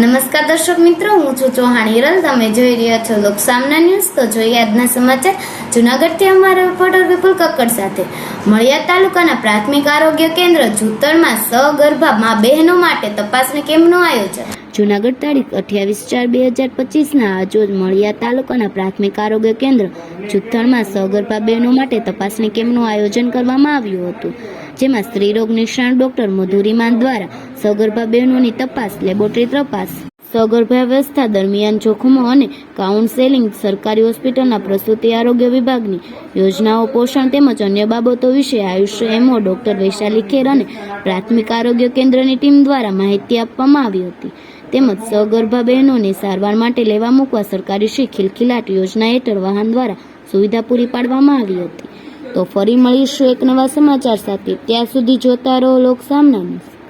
નમસ્કાર દર્શક મિત્રો, હું છું ચૌહાણ હિરલ. તમે જોઈ રહ્યા છો લોકસામના ન્યૂઝ. તો જોઈએ આજના સમાચાર. જુનાગઢથી અમારા રિપોર્ટર વિપુલ કક્કડ સાથે. મળિયા તાલુકાના પ્રાથમિક આરોગ્ય કેન્દ્ર જૂતળમાં સગર્ભા મા બહેનો માટે તપાસણી કેમ્પનું આયોજન. જુનાગઢ તારીખ અઠ્યાવીસ ચાર બે હજાર પચીસના આજરોજ મળિયા તાલુકાના પ્રાથમિક આરોગ્ય કેન્દ્ર જુથ્થળમાં સગર્ભા બહેનો માટે તપાસણી કેમ્પનું આયોજન કરવામાં આવ્યું હતું, જેમાં સ્ત્રીરોગ નિષ્ણાત ડોક્ટર મધુરીમાન દ્વારા સગર્ભા બહેનોની તપાસ, લેબોરેટરી તપાસ, સગર્ભાવસ્થા દરમિયાન જોખમો અને કાઉન્સેલિંગ, સરકારી હોસ્પિટલના પ્રસૂતિ આરોગ્ય વિભાગની યોજનાઓ પોષણ તેમજ અન્ય બાબતો વિશે આયુષ એમઓ ડોક્ટર વૈશાલી ખેર અને પ્રાથમિક આરોગ્ય કેન્દ્રની ટીમ દ્વારા માહિતી આપવામાં આવી હતી. તેમજ સગર્ભા બહેનોને સારવાર માટે લેવા મૂકવા સરકારી શ્રી ખિલખિલાટ યોજના હેઠળ વાહન દ્વારા સુવિધા પૂરી પાડવામાં આવી હતી. તો ફરી મળીશું એક નવા સમાચાર સાથે. ત્યાં સુધી જોતા રહો લોક સામના ન્યૂઝ